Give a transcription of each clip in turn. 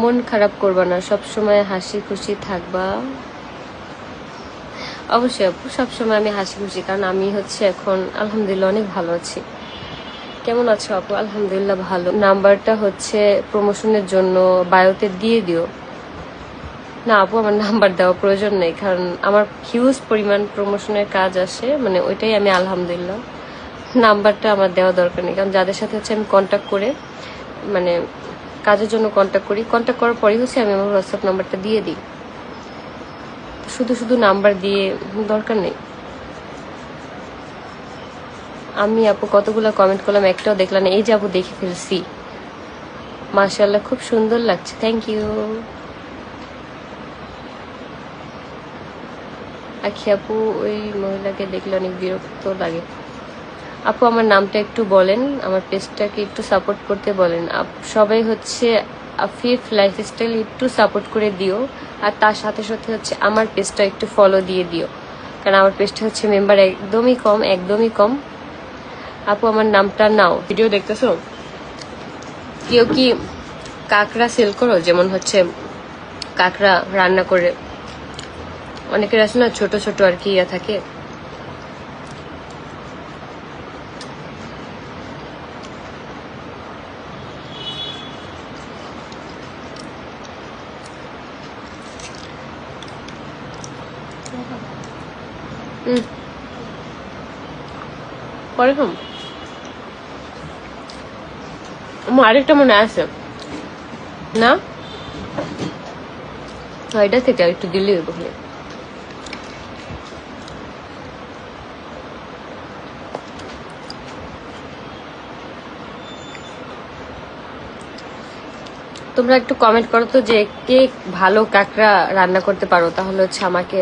মন খারাপ করবা না সব সময় হাসি খুশি থাকবা। অবশ্যই আপু, সবসময় আমি হাসি খুশি, কারণ আমি হচ্ছে এখন আলহামদুলিল্লাহ অনেক ভালো আছি। কেমন আছো আপু? আলহামদুলিল্লাহ ভালো। নাম্বারটা হচ্ছে প্রমোশনের জন্য বায়োতে দিয়ে দিও। না আপু, আমার নাম্বার দেওয়া প্রয়োজন নেই, কারণ আমার হিউজ পরিমাণ প্রমোশনের কাজ আসে মানে ওইটাই আমি আলহামদুলিল্লাহ। নাম্বারটা আমার দেওয়া দরকার নেই, কারণ যাদের সাথে হচ্ছে আমি কন্ট্যাক্ট করে মানে কাজের জন্য কন্ট্যাক্ট করি। কন্ট্যাক্ট করার পরেই হচ্ছে আমি আমার হোয়াটসঅ্যাপ নাম্বারটা দিয়ে দিই। শুধু শুধু নাম্বার দিয়ে দরকার নেই। আমি আপু কতগুলো কমেন্ট করলাম, একটাও দেখলাম এই যে আপু দেখে ফেলছি। মাশাল্লাহ খুব সুন্দর লাগছে। থ্যাংক ইউ আখি আপু, ওই মহিলাকে দেখলে অনেক বিরক্ত লাগে। আপু আমার নামটা একটু বলেন আমার পেজটাকে একটু সাপোর্ট করতে বলেন। সবাই হচ্ছে আফিফ লাইফস্টাইল একটু সাপোর্ট করে দিও আর তার সাথে সাথে হচ্ছে আমার পেজটা একটু ফলো দিয়ে দিও। কারণ আমার পেজটা হচ্ছে মেম্বার একদমই কম একদমই কম। আপু আমার নামটা নাও। ভিডিও দেখতেছো? কেউ কি কাঁকড়া সেল করো? যেমন হচ্ছে কাঁকড়া রান্না করে। অনেকের আছে না ছোট ছোট আর কি ইয়া থাকে। আমার আরেকটা মনে আছে। না? হ্যাঁ, এটা থেকে একটু খালি। তোমরা একটু কমেন্ট করো তো যে কে ভালো কাঁকড়া রান্না করতে পারো তাহলে হচ্ছে আমাকে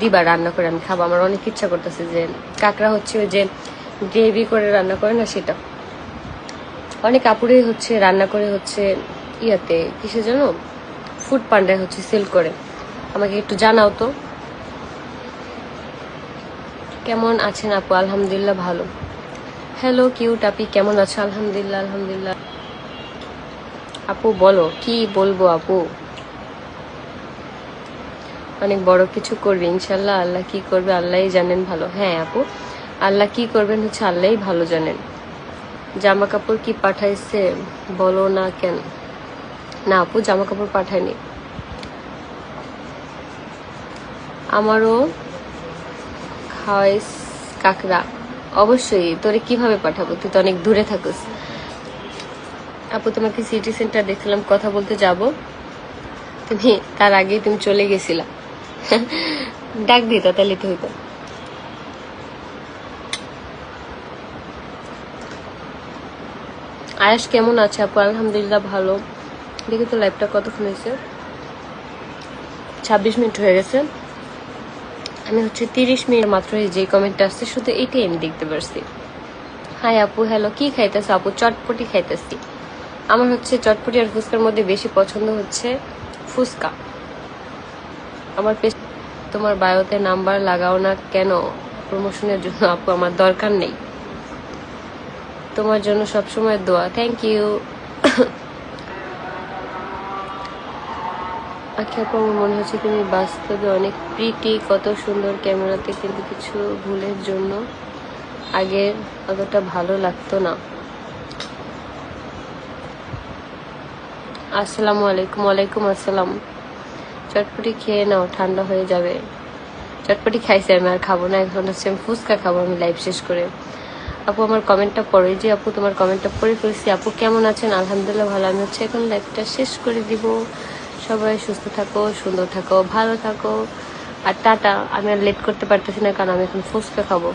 দিবা, রান্না করে আমি খাব। আমার অনেক ইচ্ছা করতেছে যে কাঁকড়া হচ্ছে ওই যে গ্রেভি করে রান্না করে না সেটা। অনেক আপুরেই হচ্ছে রান্না করে হচ্ছে ইয়াতে কিসে জানো? ফুড পান্ডায় হচ্ছে সেল করে। আমাকে একটু জানাও তো। কেমন আছেন আপু? আলহামদুলিল্লাহ ভালো। হ্যালো কিউট আপি, কেমন আছো? আলহামদুলিল্লাহ আলহামদুলিল্লাহ। আপু বলো, কি বলব আপু? অনেক বড় কিছু করবে ইনশাল্লাহ আল্লাহ কি করবে আল্লাহই জানেন ভালো। হ্যাঁ আপু, আল্লাহ কি করবেন হচ্ছে আল্লাহই ভালো জানেন। জামা কাপড় কি পাঠাইছে বলো না কেন? না আপু জামা কাপড় পাঠায়নি। আমারও খাওয়াইস কাকড়া। অবশ্যই, তোরে কীভাবে পাঠাবো? তুই তো অনেক দূরে থাকুস। আপু, তোমাকে সিটি সেন্টার দেখছিলাম কথা বলতে যাব। তুমি তার আগেই তুমি চলে গেছিলা। ডাক দিত, তাহলে তো আয়াস, কেমন আছে আপু? আলহামদুলিল্লাহ ভালো। দেখি তো লাইভটা কতক্ষণ হয়েছে? ছাব্বিশ মিনিট হয়ে গেছে। আমি হচ্ছে তিরিশ মিনিট মাত্র যে কমেন্টটা আসছে, শুধু এটাই আমি দেখতে পারছি। হাই আপু হ্যালো কি খাইতেছে আপু? চটপটি খাইতেছি। আমার হচ্ছে চটপটি আর ফুচকার মধ্যে বেশি পছন্দ হচ্ছে ফুচকা। আমার পেশ তোমার বায়োতে নাম্বার লাগাও না কেন? প্রমোশনের জন্য আপু, আমার দরকার নেই। তোমার জন্য সবসময় দোয়া। থ্যাংক ইউ আচ্ছা আমার মনে হচ্ছে তুমি বাস্তবে অনেক প্রিটি কত সুন্দর ক্যামেরাতে কিন্তু কিছু ভুলের জন্য আগে অতটা ভালো লাগতো না। আসসালামু আলাইকুম, ওয়ালাইকুম আসসালাম। চটপটি খেয়ে নাও, ঠান্ডা হয়ে যাবে। চটপটি খাইছি আমি, আর খাব না এক ঘণ্টা আমি ফুচকা খাব আমি লাইভ শেষ করে। আপু, আমার কমেন্টটা পড়ে। যে আপু, তোমার কমেন্টটা পড়ে ফেলছি। আপু, কেমন আছেন? আলহামদুলিল্লাহ ভালো। আমি হচ্ছে এখন লাইভটা শেষ করে দিব। সবাই সুস্থ থাকো, সুন্দর থাকো, ভালো থাকো। আর টাটা, আমি আর লেট করতে পারতেছি না, কারণ আমি এখন ফুচকা খাব।